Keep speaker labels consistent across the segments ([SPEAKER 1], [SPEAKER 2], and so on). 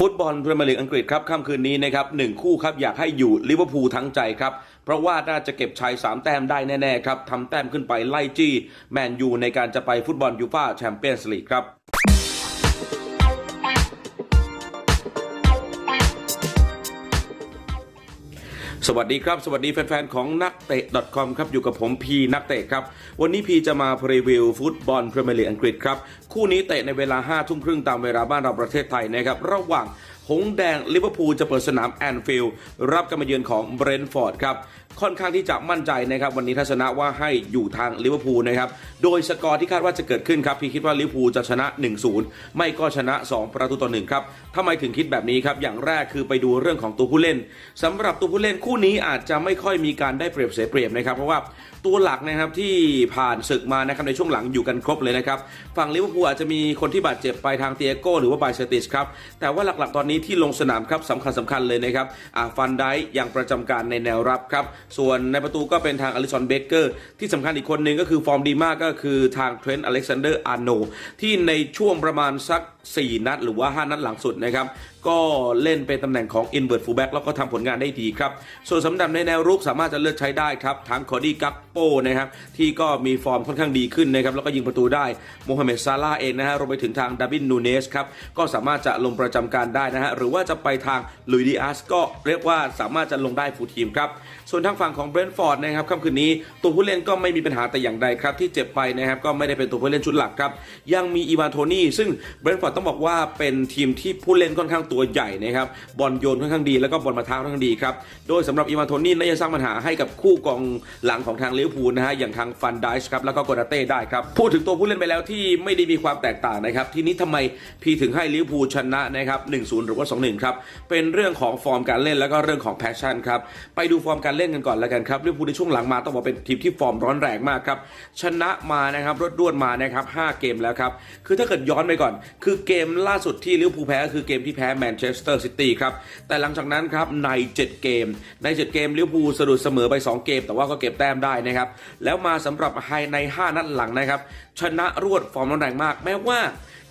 [SPEAKER 1] ฟุตบอลพรีเมียร์ลีกอังกฤษครับค่ำคืนนี้นะครับหนึ่งคู่ครับอยากให้อยู่ลิเวอร์พูลทั้งใจครับ เพราะว่าน่าจะเก็บชัย 3 แต้มได้แน่ ๆ ครับทำแต้มขึ้นไปไล่จี้ แมนยูในการจะไปฟุตบอลยูฟ่าแชมเปี้ยนส์ลีกครับ สวัสดีครับ สวัสดีแฟนๆ ของนักเตะ .com ครับ อยู่กับผมพีนักเตะครับ วันนี้พีจะมาพรีวิวฟุตบอลพรีเมียร์ลีกอังกฤษครับ คู่นี้เตะในเวลา5ทุ่มครึ่งตามเวลาบ้านเราประเทศไทยนะครับ ระหว่าง หงแดงลิเวอร์พูลจะเปิดสนามแอนฟิลด์รับการมาเยือนของเบรนท์ฟอร์ดครับค่อนข้างที่จะมั่นใจนะครับวันนี้ทัศนะว่าให้อยู่ทางลิเวอร์พูลนะครับโดยสกอร์ที่คาดว่าจะเกิดขึ้นครับพี่คิดว่าลิเวอร์พูลจะชนะ 1-0 ไม่ก็ชนะ 2 ประตูต่อหนึ่งครับทำไมถึงคิดแบบนี้ครับอย่างแรกคือไปดูเรื่องของตัวผู้เล่นสำหรับตัวผู้เล่นคู่นี้อาจจะไม่ค่อยมีการได้เปรียบเสียเปรียบนะครับเพราะว่าตัวหลักนะครับที่ผ่านศึกมานะครับในช่วงหลังอยู่กันครบเลยนะครับฝั่งลิเวอร์พูลอาจจะมีคนที่บาดเจ็บไปทางเตียโก้หรือว่าไบเซติสครับแต่ว่าหลักๆตอนนี้ที่ลงสนามครับสำคัญสำคัญเลยนะครับอ่าฟันได้ยังประจำการในแนวรับครับ ส่วนในประตูก็เป็นทางอลิสันเบเกอร์ที่สำคัญอีกคนหนึ่งก็คือฟอร์มดีมากก็คือทางเทรนต์อเล็กซานเดอร์อาร์โนที่ในช่วงประมาณสัก 4 นัดหรือว่า 5 นัดหลังสุดนะครับ ก็เล่นเป็นตำแหน่งของ invert fullback แล้วก็ทำผลงานได้ดีครับ ส่วนสำหรับในแนวรุกสามารถจะเลือกใช้ได้ครับ ทั้งคอดี้กัปโปนะครับ ที่ก็มีฟอร์มค่อนข้างดีขึ้นนะครับ แล้วก็ยิงประตูได้โมฮัมเหม็ดซาลาเองนะฮะรวมไปถึงทางดาวินนูเนสครับ ก็สามารถจะลงประจำการได้นะฮะหรือว่าจะไปทางลุยดิอาสก็เรียกว่าสามารถจะลงได้ฟูลทีมครับส่วนทางฝั่งของเบรนท์ฟอร์ดนะครับค่ำคืนนี้ตัวผู้เล่นก็ไม่มีปัญหาแต่อย่างใดครับที่เจ็บไปนะครับก็ไม่ได้เป็นตัวผู้เล่นชุดหลักครับยังมีอีวานโทนี่ซึ่งเบรนท์ฟอร์ดต้องบอกว่าเป็นทีมที่ผู้เล่นค่อนข้างตัวใหญ่นะครับบอลโยนค่อนข้างดีแล้วก็บอลมาท้าค่อนข้างดีครับโดยสำหรับอีวานโทนี่น่าจะสร้างปัญหาให้กับคู่กองหลังของทางลิเวอร์พูลนะฮะอย่างทางฟันไดส์ครับแล้วก็โกนาเต้ได้ครับพูดถึงตัวผู้เล่นไปแล้วที่ไม่ได้มีความแตกต่างนะครับทีนี้ทำไมพีถึงให้ลิเวอร์พูลชนะนะครับ1-0หรือว่า2-1ครับเป็นเรื่องของฟอร์มการเล่นแล้วก็เรื่องของแพชชั่นครับไปดูฟอร์มการเล่นกันก่อนแล้วกันครับลิเวอร์พูลในช่วงหลังมาต้องบอกเป็นทีมที่ฟอร์มร้อนแรงมากครับชนะมานะครับรวดรวดมานะครับ5เกมแล้วครับคือถ้าเกิดย้อนไปก่อน คือเกมล่าสุดที่ลิเวอร์พูลแพ้ก็คือเกมที่แพ้แมนเชสเตอร์ซิตี้ครับ แต่หลังจากนั้นครับใน 7 เกม ใน 7 เกมลิเวอร์พูลสะดุดเสมอไป 2 เกม แต่ว่าก็เก็บแต้มได้นะครับ แล้วมาสำหรับไฮใน 5 นัดหลังนะครับ ชนะรวดฟอร์มร้อนแรงมาก แม้ว่า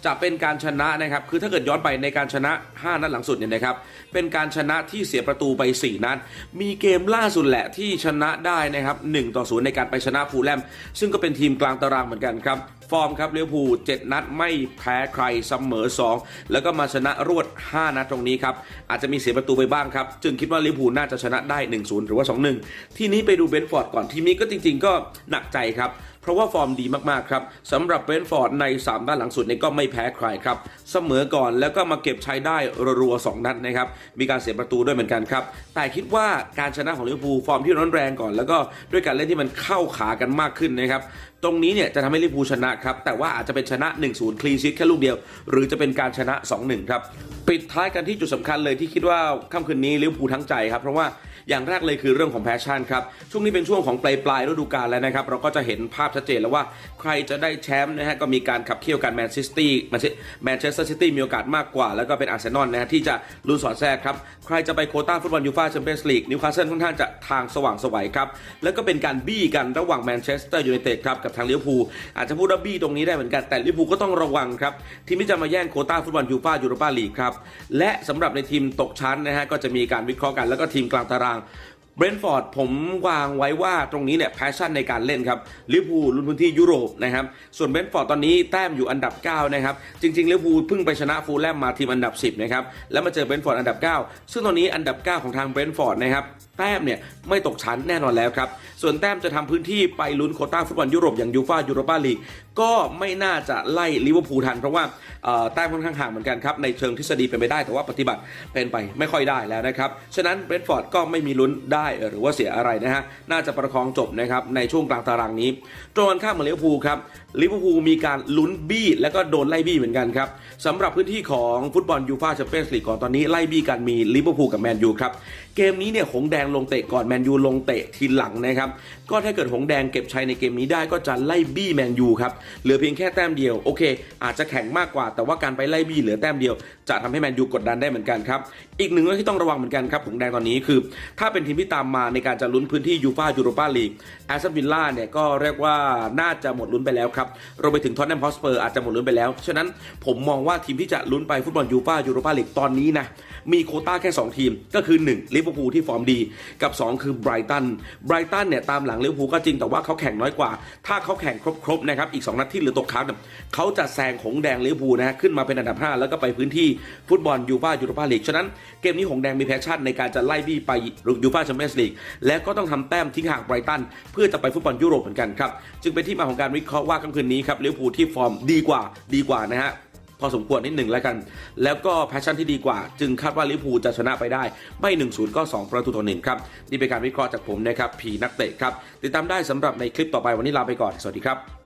[SPEAKER 1] จะเป็นการชนะนะครับ คือถ้าเกิดย้อนไปในการชนะ 5 นัดหลังสุดเนี่ยนะครับ เป็นการชนะที่เสียประตูไป 4 นัด มีเกมล่าสุดแหละที่ชนะได้นะครับ1ต่อ0ในการไปชนะฟูลแลม ซึ่งก็เป็นทีมกลางตารางเหมือนกันครับ ฟอร์มครับเลี้ยวภูล7นัดไม่แพ้ใครเสมอ 2 แล้วก็มาชนะรวด 5 นัดตรงนี้ครับ อาจจะมีเสียประตูไปบ้างครับ จึงคิดว่าลิเวอร์พูลน่าจะชนะได้ 1-0 หรือว่า 2-1 ที่นี้ไปดูเบนฟอร์ดก่อนทีมนี้ก็จริง ๆ ก็หนักใจครับ เพราะว่าฟอร์มดีมากๆครับสำหรับเบรนท์ฟอร์ดใน 3 ด้านหลังสุดเนี่ยก็ไม่แพ้ใครครับ เสมอก่อนแล้วก็มาเก็บใช้ได้รัวๆ2นัดนะครับ มีการเสียประตูด้วยเหมือนกันครับ แต่คิดว่าการชนะของลิเวอร์พูลฟอร์มที่ร้อนแรงก่อน แล้วก็ด้วยการเล่นที่มันเข้าขากันมากขึ้นนะครับตรงนี้เนี่ยจะทำให้ลิเวอร์พูลชนะครับแต่ว่าอาจจะเป็นชนะ 1-0 คลีนชีทแค่ลูกเดียว หรือจะเป็นการชนะ 2-1 ครับ ปิดท้ายกันที่จุดสำคัญเลยที่คิดว่าค่ำคืนนี้ลิเวอร์พูลทั้งใจครับ เพราะว่าอย่างแรกเลยคือเรื่องของแพชชั่นครับ ช่วงนี้เป็นช่วงของปลายปลายฤดูกาลแล้วนะครับ เราก็จะเห็นภาพชัดเจนแล้วว่าใครจะได้แชมป์นะฮะก็มีการขับเคี่ยวกันแมนเชสเตอร์แมนเชสเตอร์ซิตี้มีโอกาสมากกว่า แล้วก็เป็นอาร์เซนอลนะฮะที่จะลุ้นสอดแทรกครับ ใครจะไปโคต้าฟุตบอลยูฟ่าแชมเปี้ยนส์ลีกนิวคาสเซิลค่อนข้างจะทางสว่างสวัยครับ แล้วก็เป็นการบี้กันระหว่างแมนเชสเตอร์ยูไนเต็ดครับกับทางลิเวอร์พูลอาจจะพูดว่าบี้ตรงนี้ได้เหมือนกันแต่ลิเวอร์พูลก็ต้องระวังครับทีมที่จะมาแย่งโคต้าฟุตบอลยูฟ่ายูโรปาลีกครับและสำหรับในทีมตกชั้นนะฮะก็จะมีการวิเคราะห์กันแล้วก็ทีมกลางตาราง เบรนฟอร์ดผมวางไว้ว่าตรงนี้เนี่ยแพชชั่นในการเล่นครับลิเวอร์พูลลุ้นพื้นที่ยุโรปนะครับส่วนเบรนฟอร์ดตอนนี้แต้มอยู่อันดับ 9 นะครับ จริงๆลิเวอร์พูลเพิ่งไปชนะฟูลแลมมาทีมอันดับ 10 นะครับ แล้วมาเจอเบรนฟอร์ดอันดับ 9 ซึ่งตอนนี้อันดับ 9 ของทางเบรนฟอร์ดนะครับแต้มเนี่ยไม่ตกชั้นแน่นอนแล้วครับ ส่วนแต้มจะทำพื้นที่ไปลุ้นโคต้าฟุตบอลยุโรปอย่างยูฟ่ายูโรปาลีกก็ไม่น่าจะไล่ลิเวอร์พูลทัน เพราะว่าเอ่อแต้มค่อนข้างห่างเหมือนกันครับ ในเชิงทฤษฎีเป็นไปได้แต่ว่าปฏิบัติเป็นไปไม่ค่อยได้แล้วนะครับฉะนั้นเบรนฟอร์ดก็ไม่มีลุ้นได้ได้หรือว่าเสียอะไรนะฮะน่าจะประคองจบนะครับในช่วงกลางตารางนี้ตรงกันข้ามกับลิเวอร์พูลครับลิเวอร์พูลมีการลุ้นบี้แล้วก็โดนไล่บี้เหมือนกันครับสำหรับพื้นที่ของฟุตบอลยูฟ่าแชมเปี้ยนส์ลีกก่อนตอนนี้ไล่บี้กันมีลิเวอร์พูลกับแมนยูครับเกมนี้เนี่ยหงแดงลงเตะก่อนแมนยูลงเตะทีหลังนะครับก็ถ้าเกิดหงแดงเก็บชัยในเกมนี้ได้ก็จะไล่บี้แมนยูครับเหลือเพียงแค่แต้มเดียวโอเค อาจจะแข่งมากกว่า แต่ว่าการไปไล่บี้เหลือแต้มเดียว จะทำให้แมนยูกดดันได้เหมือนกันครับอีกหนึ่งเรื่องที่ต้องระวังเหมือนกันครับผงแดงตอนนี้คือ ถ้าเป็นทีมที่ตามมาในการจะลุ้นพื้นที่ยูฟ่ายูโรปาลีกแอสตันวิลล่าเนี่ยก็เรียกว่าน่าจะหมดลุ้นไปแล้วครับรวมไปถึงท็อตแนมฮอสเปอร์อาจจะหมดลุ้นไปแล้ว ฉะนั้นผมมองว่าทีมที่จะลุ้นไปฟุตบอลยูฟ่ายูโรปาลีกตอนนี้นะมีโคต้าแค่ 2 ทีม ก็คือ1ลิเวอร์พูลที่ฟอร์มดี กับ 2 คือไบรตันไบรตันเนี่ยตามหลังลิเวอร์พูลก็จริงแต่ว่าเขาแข่งน้อยกว่า ถ้าเขาแข่งครบๆนะครับอีก 2 นัดที่เหลือตกค้างเนี่ยเขาจะแซงหงแดงลิเวอร์พูลนะขึ้นมาเป็นอันดับ 5 แล้วก็ไปพื้นที่ฟุตบอลยูฟ่ายูโรปาลีกฉะนั้นเกมนี้หงแดงมีแพชชั่นในการจะไล่บี้ไปยูฟ่าแชมเปี้ยนส์ลีกและก็ต้องทำแต้มทิ้งห่างไบรตันเพื่อจะไปฟุตบอลยุโรปเหมือนกันครับ จึงเป็นที่มาของการวิเคราะห์ว่าค่ำคืนนี้ครับลิเวอร์พูลที่ฟอร์มดีกว่าดีกว่านะฮะพอสมควรนิดหนึ่งแล้วกัน แล้วก็แพชชั่นที่ดีกว่า จึงคาดว่าลิเวอร์พูลจะชนะไปได้ ไม่ 1-0 ก็ 2 ประตูต่อหนึ่งครับ นี่เป็นการวิเคราะห์จากผมนะครับ พีนักเตะครับ ติดตามได้สำหรับในคลิปต่อไปวันนี้ลาไปก่อน สวัสดีครับ